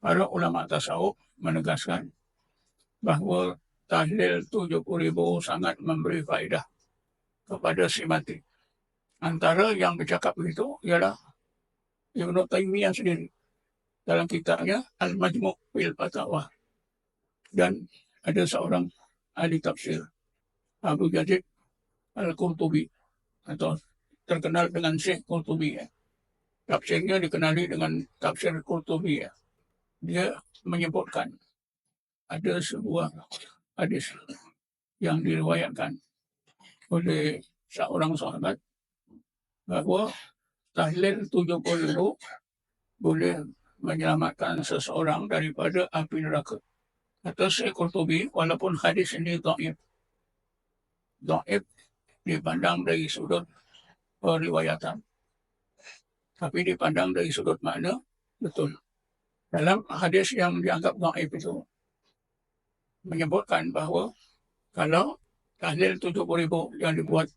para ulama tasawuf menegaskan bahawa tahlil 70 ribu sangat memberi faedah kepada si mati. Antara yang bercakap begitu ialah Ibn Taymiyah sendiri dalam kitabnya Al-Majmu' fil Fatawa. Dan ada seorang ahli tafsir Abu Yazid Al-Qurtubi atau terkenal dengan Syekh Qurtubi ya. Tafsirnya dikenali dengan tafsir Qurtubi ya. Dia menyebutkan ada sebuah hadis yang diriwayatkan oleh seorang sahabat bahawa tahlil 70 ribu boleh menyelamatkan seseorang daripada api neraka. Kata Syekh Qurtubi, walaupun hadis ini da'if. Da'if dipandang dari sudut periwayatan. Tapi dipandang dari sudut makna, betul. Dalam hadis yang dianggap da'if itu, menyebutkan bahawa kalau tahlil 70 ribu yang dibuat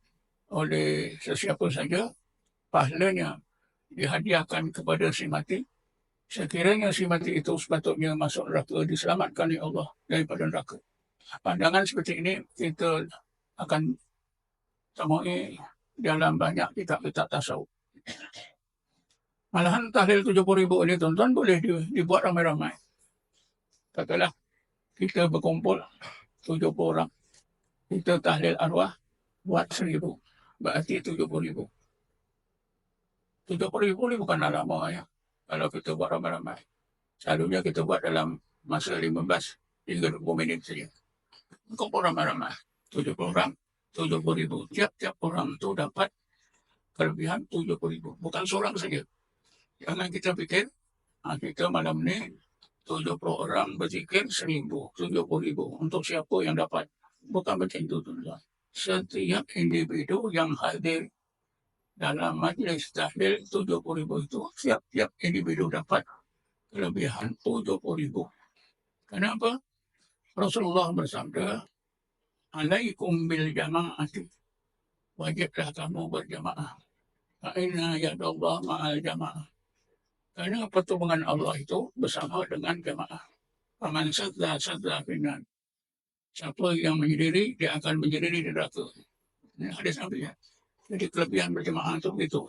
oleh sesiapa saja, pahalanya dihadiahkan kepada si mati. Sekiranya si mati itu sepatutnya masuk neraka diselamatkan oleh Allah daripada neraka. Pandangan seperti ini kita akan temui dalam banyak kitab-kitab tasawuf. Malahan tahlil 70 ribu ini tuan-tuan boleh dibuat ramai-ramai. Katalah kita berkumpul 70 orang. Kita tahlil arwah buat seribu. Berarti 70 ribu. 70 ribu ni bukan lama ya. Kalau kita buat ramai-ramai. Selalunya kita buat dalam masa 15 hingga 20 minit saja. Kumpul ramai-ramai. 70 orang, 70 ribu. Tiap-tiap orang tu dapat kelebihan 70 ribu. Bukan seorang saja. Jangan kita fikir, ha, kita malam ni 70 orang berzikir 1000, 70 ribu. Untuk siapa yang dapat? Bukan macam itu tuan-tuan. Setiap individu yang hadir dalam majlis tahlil 70 ribu itu, siap-siap individu dapat kelebihan 70 ribu. Kenapa? Rasulullah bersabda, Alaikum bil jama'ati. Wajiblah kamu berjamaah. Fa'inna yadallah ma'al jama'ah. Kerana pertolongan Allah itu bersama dengan jamaah. Faman sadda sadda finan. Siapa yang menyendiri, dia akan menyendiri di neraka. Ini Nabi ya. Jadi kelebihan berjamaah itu begitu.